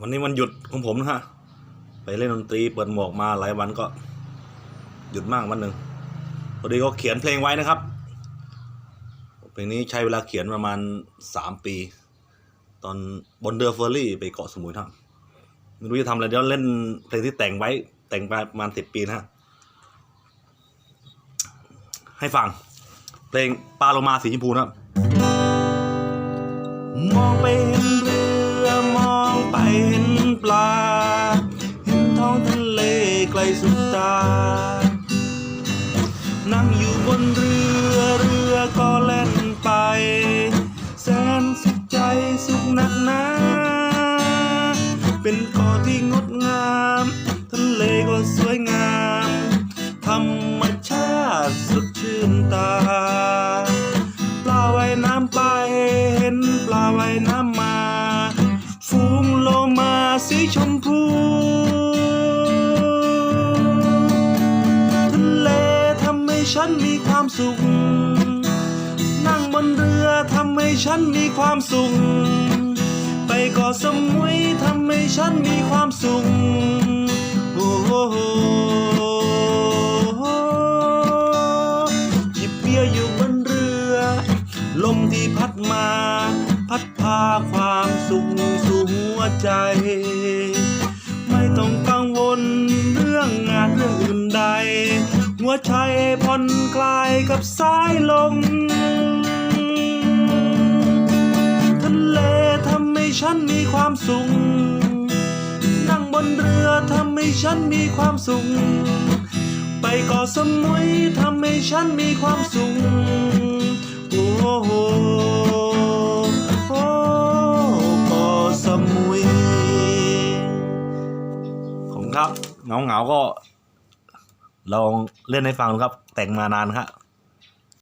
วันนี้วันหยุดของผมนะฮะ ไปเล่นดนตรีเปิดหมวกมาหลายวันก็ หยุดมากวันหนึ่งพอดีก็เขียนเพลงไว้นะครับ เพลงนี้ใช้เวลาเขียนประมาณสามปี ตอนบนเรือเฟอร์รี่ไปเกาะสมุยท่าไม่รู้จะทำอะไรเดี๋ยวเล่นเพลงที่แต่งไว้แต่งไปประมาณสิบปีนะฮะ ให้ฟัง เพลงปลาโลมาสีชมพูนะครับมองไป นักหนา เป็นเกาะที่งดงามทะเลก็สวยงาม ธรรมชาติสดชื่นตา ปลาว่ายน้ำไปเห็นปลาว่ายน้ำมา ฟูงโลมาสีชมพูทะเลทำให้ฉันมีความสุข นั่งบนเรือทำให้ฉันมีความสุข ไปเกาะสมุยทำให้ฉันมีความสุขโอ้โหจิบเบียร์อยู่บนเรือ ลมที่พัดมา พัดพาความสุขสู่หัวใจ ไม่ต้องกังวลเรื่องงานเรื่องอื่นใด หัวใจผ่อนคลายกับสายลม มีความสุข นั่งบนเรือทำให้ฉันมีความสุข ไปเกาะสมุยทำให้ฉันมีความสุข โอ้โหโอ้เกาะสมุยผมครับเงาเงาๆก็ลองเล่นให้ฟังดูครับ แต่งมานานครับ